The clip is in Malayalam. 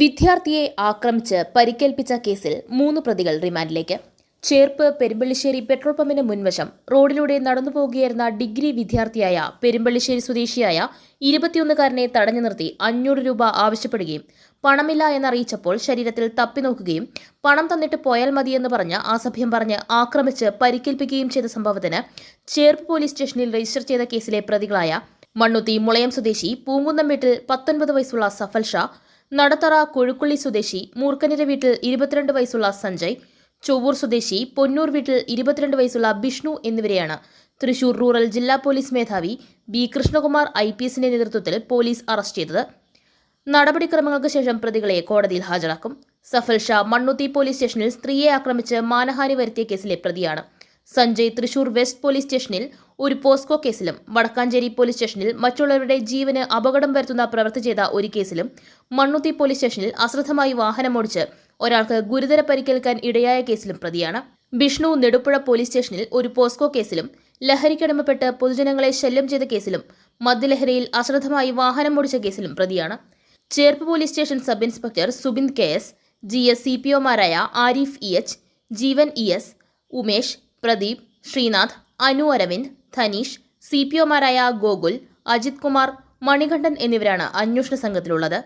വിദ്യാർത്ഥിയെ ആക്രമിച്ച് പരിക്കേൽപ്പിച്ച കേസിൽ മൂന്ന് പ്രതികൾ റിമാൻഡിലേക്ക്. ചേർപ്പ് പെരുമ്പള്ളിശ്ശേരി പെട്രോൾ പമ്പിന് മുൻവശം റോഡിലൂടെ നടന്നു പോകുകയായിരുന്ന ഡിഗ്രി വിദ്യാർത്ഥിയായ പെരുമ്പള്ളിശ്ശേരി സ്വദേശിയായ ഇരുപത്തിയൊന്നുകാരനെ തടഞ്ഞു നിർത്തി അഞ്ഞൂറ് രൂപ ആവശ്യപ്പെടുകയും പണമില്ല എന്നറിയിച്ചപ്പോൾ ശരീരത്തിൽ തപ്പിനോക്കുകയും പണം തന്നിട്ട് പോയാൽ മതിയെന്ന് പറഞ്ഞ് അസഭ്യം പറഞ്ഞ് ആക്രമിച്ച് പരിക്കേൽപ്പിക്കുകയും ചെയ്ത സംഭവത്തിന് ചേർപ്പ് പോലീസ് സ്റ്റേഷനിൽ രജിസ്റ്റർ ചെയ്ത കേസിലെ പ്രതികളായ മണ്ണുത്തി മുളയം സ്വദേശി പൂങ്കുന്നം വീട്ടിൽ പത്തൊൻപത് വയസ്സുള്ള സഫൽ ഷാ നടത്തറ കൊഴുക്കുള്ളി സ്വദേശി മൂർക്കനിര വീട്ടിൽ ഇരുപത്തിരണ്ട് വയസ്സുള്ള സഞ്ജയ് ചൊവ്വൂർ സ്വദേശി പൊന്നൂർ വീട്ടിൽ ഇരുപത്തിരണ്ട് വയസ്സുള്ള ബിഷ്ണു എന്നിവരെയാണ് തൃശൂർ റൂറൽ ജില്ലാ പോലീസ് മേധാവി ബി കൃഷ്ണകുമാർ ഐ പി എസിന്റെ നേതൃത്വത്തിൽ പോലീസ് അറസ്റ്റ് ചെയ്തത്. നടപടിക്രമങ്ങൾക്ക് ശേഷം പ്രതികളെ കോടതിയിൽ ഹാജരാക്കും. സഫൽ ഷാ മണ്ണുത്തി പോലീസ് സ്റ്റേഷനിൽ സ്ത്രീയെ ആക്രമിച്ച് മാനഹാനി വരുത്തിയ കേസിലെ പ്രതിയാണ്. സഞ്ജയ് തൃശൂർ വെസ്റ്റ് പോലീസ് സ്റ്റേഷനിൽ ഒരു പോസ്കോ കേസിലും വടക്കാഞ്ചേരി പോലീസ് സ്റ്റേഷനിൽ മറ്റുള്ളവരുടെ ജീവന് അപകടം വരുത്തുന്ന പ്രവൃത്തി ചെയ്ത ഒരു കേസിലും മണ്ണുത്തി പോലീസ് സ്റ്റേഷനിൽ അശ്രദ്ധമായി വാഹനമോടിച്ച് ഒരാൾക്ക് ഗുരുതര പരിക്കേൽക്കാൻ ഇടയായ കേസിലും പ്രതിയാണ്. ബിഷ്ണു നെടുപ്പുഴ പോലീസ് സ്റ്റേഷനിൽ ഒരു പോസ്കോ കേസിലും ലഹരിക്കടിമപ്പെട്ട് പൊതുജനങ്ങളെ ശല്യം ചെയ്ത കേസിലും മദ്യലഹരിയിൽ അശ്രദ്ധമായി വാഹനമോടിച്ച കേസിലും പ്രതിയാണ്. Cherpu police station sub inspector Subind K S G S C P ഒമാരായ Arif E H Jeevan E S Umesh Pradeep Sreenath Anu Aravind Dhaneesh C P ഒമാരായ Gokul Ajith Kumar Manikandan എന്നിവരാണ് അന്വേഷണ സംഘത്തിലുള്ളത്.